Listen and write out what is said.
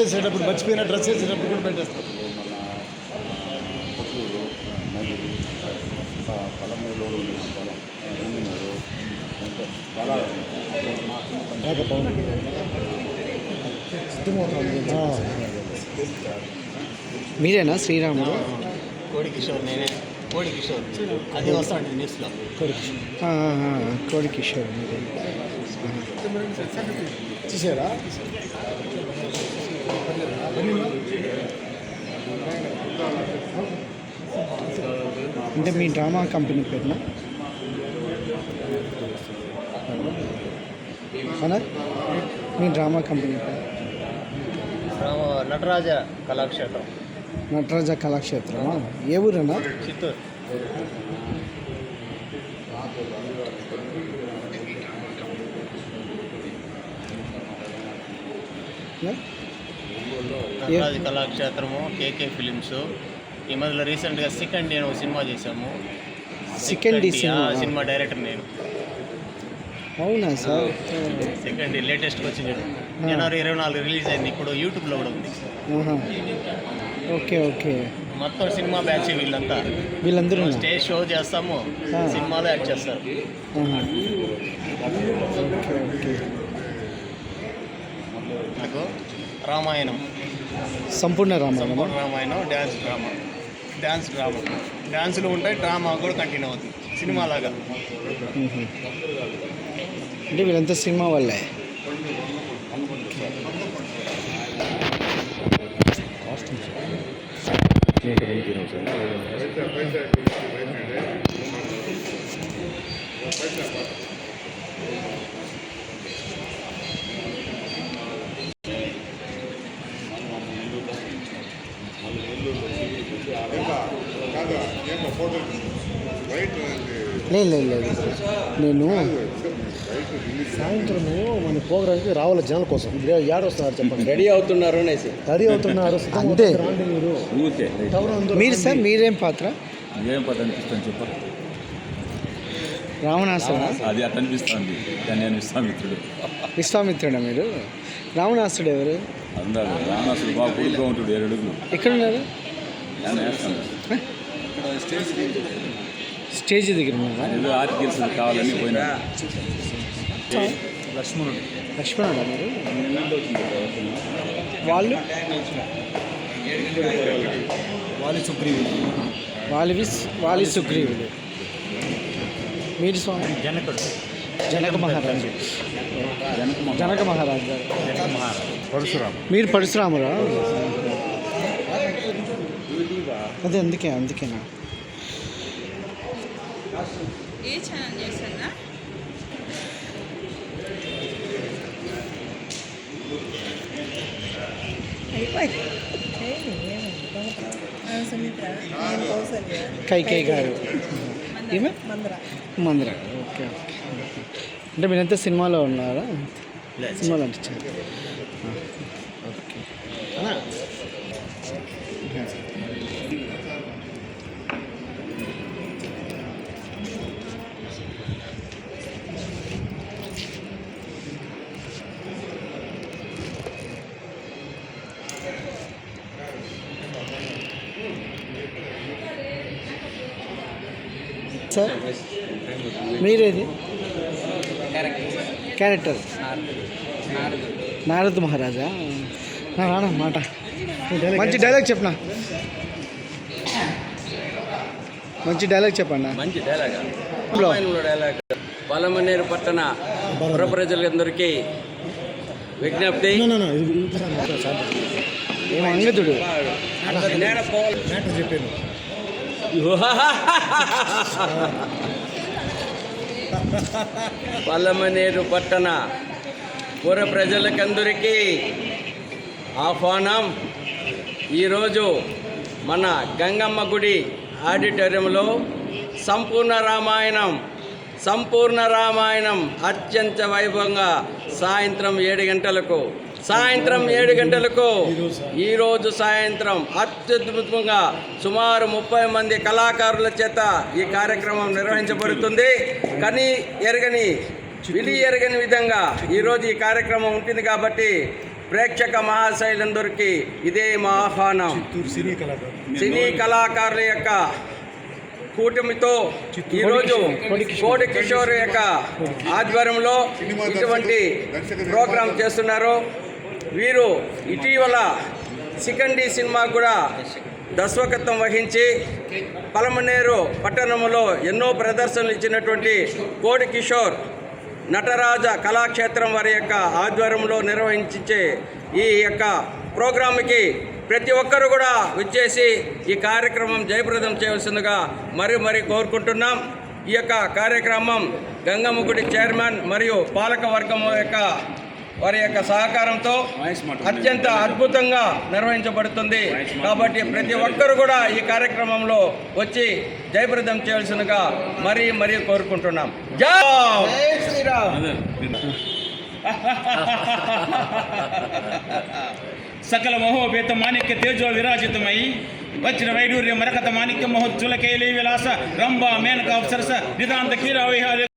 చేసేటప్పుడు మర్చిపోయిన డ్రెస్ వేసేటప్పుడు కూడా పెట్టేస్తాం. మీరేనా? శ్రీరాముడు? కోడి కిషోర్ నేనే. కోడి కిషోర్ అది వస్తాడు న్యూస్లో. ఆ, ఆ, ఆ, కోడి కిషోర్ మీరే చూసారా? అంటే మీ డ్రామా కంపెనీ పేరున? అవునా మీ డ్రామా కంపెనీ పేరు? నటరాజ కళాక్షేత్రం. నటరాజ కళాక్షేత్రమా? ఏ ఊరన్నా Chittoor. Nataraja Kalakshetram KK films. ఈ మధ్యలో రీసెంట్గా సెకండ్ నేను సినిమా చేశాము. Second cinema? డైరెక్టర్ నేను. అవునా సార్? సెకండ్ లేటెస్ట్గా వచ్చింది జనవరి ఇరవై నాలుగు రిలీజ్ అయింది. ఇప్పుడు యూట్యూబ్లో కూడా ఉంది. Okay okay. మొత్తం సినిమా బ్యాచ్ వీళ్ళంతా. వీళ్ళందరూ స్టేజ్ షో చేస్తాము. సినిమాలో యాక్ట్ చేస్తారు. నాకు Ramayanam. Sampoorna రామాయణమా? Sampoorna Ramayanam dance drama. Dance drama. డ్యాన్సులు ఉంటాయి డ్రామా కూడా కంటిన్యూ అవుతుంది. సినిమా లాగా. అంటే వీళ్ళంతా సినిమా వాళ్ళే? లేదు లేదు లేదు నేను సాయంత్రము మన ప్రోగ్రామ్కి రావాలి జనాల కోసం. ఏడొస్తున్నారు చెప్పండి. రెడీ అవుతున్నారు అనేసి. రెడీ అవుతున్నారు. అంతే. మీరు. సార్ మీరేం పాత్ర? ఏం పద అనిపిస్తుంది చెప్ప. రావణాసురా అది అట్ అనిపిస్తుంది. నేను విశ్వామిత్రుడు. విశ్వామిత్రుడా మీరు? రావణాసుడు ఎవరు? అందరూ. రావణాసుడు బాగా ఉంటాడు ఏడు అడుగులు ఎక్కడున్నారు స్టేజ్ దగ్గర ఏదో ఆర్టికల్స్ కావాలని పోయినా. లక్ష్మణుడా. మీరు? వాళ్ళు? వాలి సుగ్రీవుడు వాలి విస్- వాలి సుగ్రీవుడు మీరు స్వామి? జనకుడు. జనక మహారాజు. జనక మహారాజు. గారు. పరశురామ. మీరు పరశురామురా? అదే అందుకే అందుకేనా ఏ ఛానల్ కైకేయి గారు. ఈమె మందర. మందిర. Okay okay. అంటే మీరంతా సినిమాలో ఉన్నారా? సినిమాలో నటించారు? సార్ మీరేది క్యారెక్టర్ నారద మహారాజా నా రానా మాట మంచి డైలాగ్ చెప్పనా మంచి డైలాగ్ చెప్పండి మంచి డైలాగ్ డైలాగ్ పలమనేరు పట్టణ పుర ప్రజలందరికీ విజ్ఞప్తి ఏం అంగదుడు నేను పోవాలి. మ్యాటర్ చెప్పాను పల్లమనేరు పట్టణ పుర ప్రజలకందరికీ ఆహ్వానం. ఈరోజు మన గంగమ్మ గుడి ఆడిటోరియంలో సంపూర్ణ రామాయణం సంపూర్ణ రామాయణం అత్యంత వైభవంగా సాయంత్రం ఏడు గంటలకు సాయంత్రం ఏడు గంటలకు ఈరోజు సాయంత్రం అత్యద్భుతంగా సుమారు ముప్పై మంది కళాకారుల చేత ఈ కార్యక్రమం నిర్వహించబడుతుంది. కానీ ఎరగని విధి ఎరగని విధంగా ఈరోజు ఈ కార్యక్రమం ఉంటుంది కాబట్టి ప్రేక్షక మహాశైలందరికీ ఇదే మా ఆహ్వానం. సినీ కళాకారుల యొక్క కూటమితో ఈరోజు కోడి కిషోర్ యొక్క ఆధ్వర్యంలో ఇటువంటి ప్రోగ్రాం చేస్తున్నారు. వీరు ఇటీవల సికండి సినిమా కూడా దర్శకత్వం వహించి పలమనేరు పట్టణంలో ఎన్నో ప్రదర్శనలు ఇచ్చినటువంటి కోడి కిషోర్ నటరాజ కళాక్షేత్రం వారి యొక్క ఆధ్వర్యంలో నిర్వహించే ఈ యొక్క ప్రోగ్రామ్కి ప్రతి ఒక్కరు కూడా వచ్చేసి ఈ కార్యక్రమం జయప్రదం చేయవలసిందిగా మరి మరి కోరుకుంటున్నాం. ఈ యొక్క కార్యక్రమం గంగమ్మ గుడి చైర్మన్ మరియు పాలక వర్గం యొక్క వారి యొక్క సహకారంతో అత్యంత అద్భుతంగా నిర్వహించబడుతుంది. కాబట్టి ప్రతి ఒక్కరు కూడా ఈ కార్యక్రమంలో వచ్చి జయప్రదం చేయవలసిందిగా మరీ మరీ కోరుకుంటున్నాం. జై శ్రీరామ్! సకల మహోపేత మాణిక్య తేజో విరాజితమై వచ్చిన వైడూర్య మరకత మాణిక్య మహోజ్వల కైలీ విలాస రంభ మేనక అప్సరస నిదాంత కీరా విహార